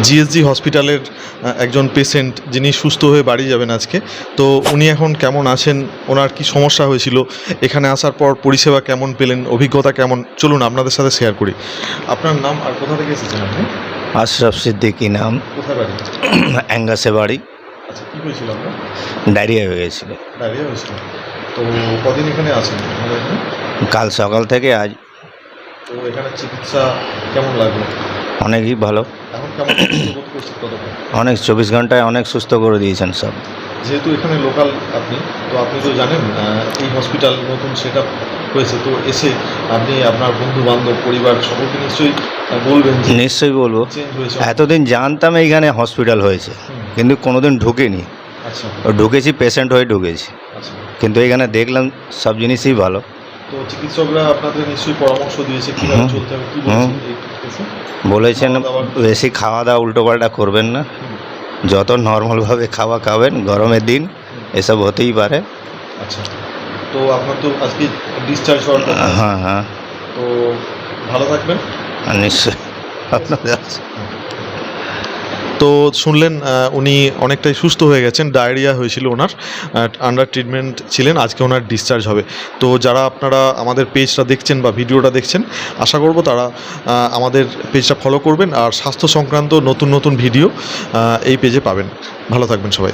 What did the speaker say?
জিএসজি হসপিটালের একজন পেশেন্ট যিনি সুস্থ হয়ে বাড়ি যাবেন আজকে। তো উনি এখন কেমন আছেন? ওনার কি সমস্যা হয়েছিল? এখানে আসার পর পরিষেবা কেমন পেলেন? অভিজ্ঞতা কেমন? চলুন আপনাদের সাথে শেয়ার করি। আপনার নাম আর কোথা থেকে এসেছেন আপনি? আশরাফ সিদ্দিকি নাম। কোথায় বাড়ি? অ্যাঙ্গাসে বাড়ি। আচ্ছা কী হয়েছিল আপনার? ডায়রিয়া হয়ে গেছিল। ডায়রিয়া হয়েছিল। তো কদিন এখানে আছেন? কাল সকাল থেকে আজ। তো এখানে চিকিৎসা কেমন লাগল? অনেকই ভালো। অনেক চব্বিশ ঘন্টায় অনেক সুস্থ করে দিয়েছেন সব। যেহেতু এখানে লোকাল আপনি তো আপনি তো জানেন এই হসপিটাল নতুন সেট হয়েছে। তো এসে আপনি আপনার বন্ধু বান্ধব পরিবার সকলকে নিশ্চয়ই বলবেন নিশ্চয়ই বলব। এতদিন জানতাম এইখানে হসপিটাল হয়েছে কিন্তু কোনোদিন ঢুকিনি। আচ্ছা। ঢুকেছি পেশেন্ট হয়ে ঢুকেছি। আচ্ছা। কিন্তু এখানে দেখলাম সব জিনিসই ভালো। তো চিকিৎসকরা আপনাদের নিশ্চয়ই পরামর্শ দিয়েছে কীভাবে চলতে হবে কী বলেছেন বেশি খাওয়া দাওয়া উল্টোপাল্টা করবেন না। যত নর্মালভাবে খাওয়া খাবেন গরমের দিন এসব হতেই পারে। আচ্ছা। তো আপনার তো আজকে ডিসচার্জ হওয়ার হ্যাঁ হ্যাঁ। তো ভালো থাকবেন। নিশ্চয়ই আপনাদের তো শুনলেন উনি অনেকটাই সুস্থ হয়ে গেছেন, ডায়রিয়া হয়েছিল ওনার আন্ডার ট্রিটমেন্ট ছিলেন, আজকে ওনার ডিসচার্জ হবে। তো যারা আপনারা আমাদের পেজটা দেখছেন বা ভিডিওটা দেখছেন, আশা করব তারা আমাদের পেজটা ফলো করবেন আর স্বাস্থ্য সংক্রান্ত নতুন নতুন ভিডিও এই পেজে পাবেন। ভালো থাকবেন সবাই।